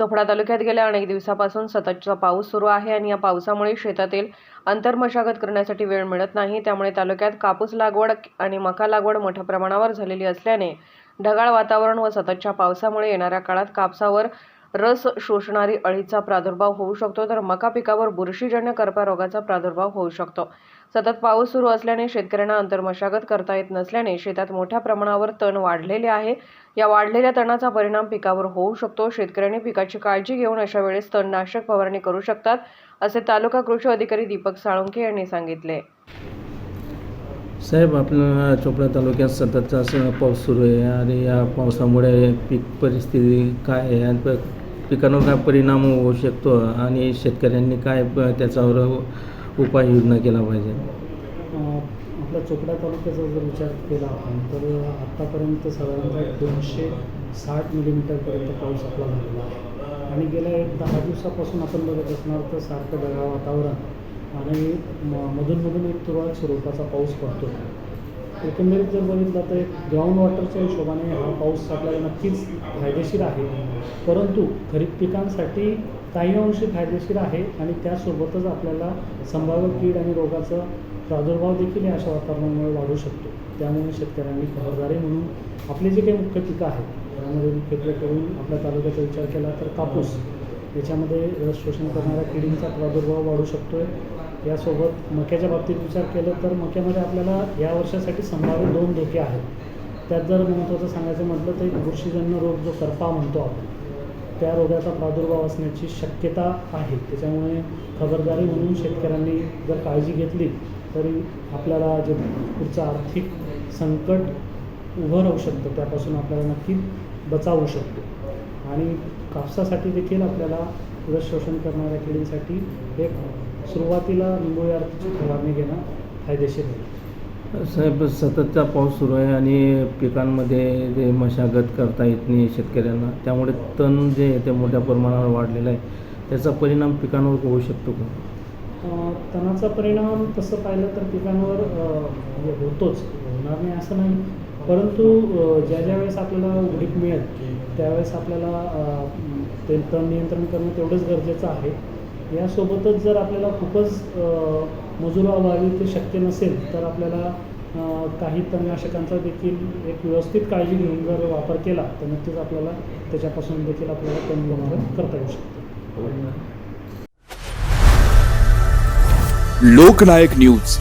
चोपडा तालुक्यात गेल्या अनेक दिवसापासून सततचा पाऊस सुरू आहे आणि या पावसामुळे शेतातील अंतर्मशागत करण्यासाठी वेळ मिळत नाही. त्यामुळे तालुक्यात कापूस लागवड आणि मका लागवड मोठ्या प्रमाणावर झालेली असल्याने ढगाळ वातावरण व सततच्या पावसामुळे येणाऱ्या काळात कापसावर रस शोषणारी अळीचा प्रादुर्भाव होऊ शकतो तर मका पिकावर बुरशीजन्य करपा रोगाचा प्रादुर्भाव होऊ शकतो. सतत पाऊस सुरू असल्याने शेतकऱ्यांना अंतर्मशागत करता येत नसल्याने शेतात मोठ्या प्रमाणावर तण वाढलेले आहे. या वाढलेल्या तणाचा परिणाम पिकावर होऊ शकतो. शेतकऱ्यांनी पिकाची काळजी घेऊन अशा वेळेस तणनाशक फवारणी करू शकतात असे तालुका कृषी अधिकारी दीपक साळुंके यांनी सांगितले. साहेब आपल्या चोपडा तालुक्यात सततचा असं पाऊस सुरू आहे आणि या पावसामुळे पीक परिस्थिती काय आहे? आणि पिकांवर काय परिणाम होऊ शकतो आणि शेतकऱ्यांनी काय प- त्याच्यावर उपाययोजना केला पाहिजे? आपल्या चोपडा तालुक्याचा जर विचार केला आपण तर आत्तापर्यंत साधारणतः दोनशे साठ मिलीमीटरपर्यंत पाऊस आपला झालेला आहे. आणि गेल्या एक दहा दिवसापासून आपण बघत असणार तर सारखं ढगाळ वातावरण आणि म मधूनमधून एक तुरळक स्वरूपाचा पाऊस पडतो एकंदरीत जर बघितलं तर एक ग्राउंड वॉटरच्या हिशोबाने हा पाऊस आपल्याला नक्कीच फायदेशीर आहे. परंतु खरीप पिकांसाठी काही अंशी फायदेशीर आहे आणि त्यासोबतच आपल्याला संभाव्य कीड आणि रोगाचा प्रादुर्भाव देखील या अशा वातावरणामुळे वाढू शकतो. त्यामुळे शेतकऱ्यांनी खबरदारी म्हणून आपले जे काही मुख्य पिकं आहेत त्यामध्ये मुख्यत्वे करून आपल्या तालुक्याचा विचार केला तर कापूस याच्यामध्ये रस शोषण करणाऱ्या किडींचा प्रादुर्भाव वाढू शकतो आहे यासोबत मक्याच्या बाबतीत विचार केलं तर मक्यामध्ये आपल्याला या वर्षासाठी संभाव्य दोन धोके आहेत. त्यात जर महत्त्वाचं सांगायचं म्हटलं तर एक बुरशीजन्य रोग जो करपा म्हणतो आपण त्या रोगाचा प्रादुर्भाव असण्याची शक्यता आहे. त्याच्यामुळे खबरदारी म्हणून शेतकऱ्यांनी जर काळजी घेतली तरी आपल्याला जे पुढचं आर्थिक संकट उभं राहू शकतं त्यापासून आपल्याला नक्की बचावू शकतो. आणि कापसासाठी देखील आपल्याला रस शोषण करणाऱ्या किडींसाठी एक सुरुवातीला निंबोळी आरतीची फवारणी घेणं फायदेशीर आहे. साहेब सततचा पाऊस सुरू आहे आणि पिकांमध्ये जे मशागत करता येत नाही शेतकऱ्यांना त्यामुळे तण जे आहे ते मोठ्या प्रमाणावर वाढलेलं आहे. त्याचा परिणाम पिकांवर होऊ शकतो का? तणाचा परिणाम तसं पाहिलं तर पिकांवर म्हणजे होतोच होणार नाही असं नाही. परंतु ज्या ज्या वेळेस आपल्याला उघडीप मिळेल त्यावेळेस आपल्याला ते तण नियंत्रण करणं तेवढंच गरजेचं आहे. यासोबतच जर आपल्याला खूपच अ, ते शक्य नसेल तर आपल्याला काही तणनाशकांचा देखील एक व्यवस्थित काळजी घेऊन जर वापर केला तर नक्कीच आपल्याला त्याच्यापासून देखील आपल्याला तण व्यवहार करता येऊ शकतं. लोकनायक न्यूज.